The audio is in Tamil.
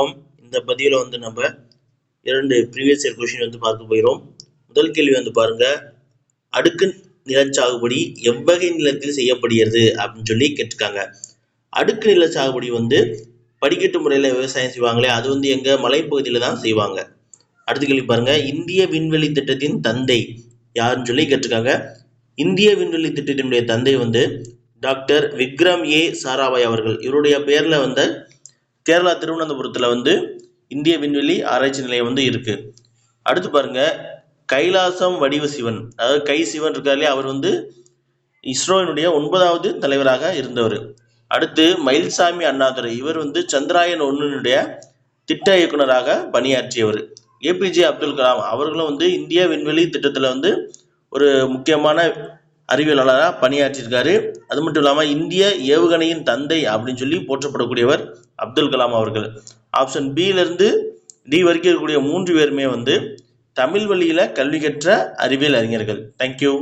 வணக்கம். இந்த பதிவில் வந்து நம்ம இரண்டு ப்ரீவியஸ் இயர் கொஷின் வந்து பார்க்க போகிறோம். முதல் கேள்வி வந்து பாருங்க. அடுக்கு நிலச்சாகுபடி எவ்வகை நிலத்தில் செய்யப்படுகிறது அப்படின்னு சொல்லி கேட்டிருக்காங்க. அடுக்கு நில சாகுபடி வந்து படிக்கட்டு முறையில் விவசாயம் செய்வாங்களே அது வந்து எங்க மலைப்பகுதியில் தான் செய்வாங்க. அடுத்த கேள்வி பாருங்க. இந்திய விண்வெளி திட்டத்தின் தந்தை யாருன்னு சொல்லி கேட்டிருக்காங்க. இந்திய விண்வெளி திட்டத்தினுடைய தந்தை வந்து டாக்டர் விக்ரம் ஏ சாராபாய் அவர்கள். இவருடைய பேர்ல வந்து கேரளா திருவனந்தபுரத்தில் வந்து இந்திய விண்வெளி ஆராய்ச்சி நிலையம் வந்து இருக்கு. அடுத்து பாருங்க கைலாசம் வடிவ சிவன். அதாவது கை சிவன் இருக்காரு அவர் வந்து இஸ்ரோவினுடைய ஒன்பதாவது தலைவராக இருந்தவர். அடுத்து மயில்சாமி அண்ணாதுரை. இவர் வந்து சந்திராயன் ஒன்னுடைய திட்ட இயக்குனராக பணியாற்றியவர். ஏபிஜே அப்துல் கலாம் அவர்களும் வந்து இந்திய விண்வெளி திட்டத்தில் வந்து ஒரு முக்கியமான அறிவியலாளராக பணியாற்றியிருக்காரு. அது மட்டும் இல்லாமல் இந்திய ஏவுகணையின் தந்தை அப்படின்னு சொல்லி போற்றப்படக்கூடியவர் அப்துல் கலாம் அவர்கள். ஆப்ஷன் பியிலிருந்து டி வரைக்கும் இருக்கக்கூடிய மூன்று பேருமே வந்து தமிழ் வழியில் கல்வி கற்ற அறிவியல் அறிஞர்கள். தேங்க்யூ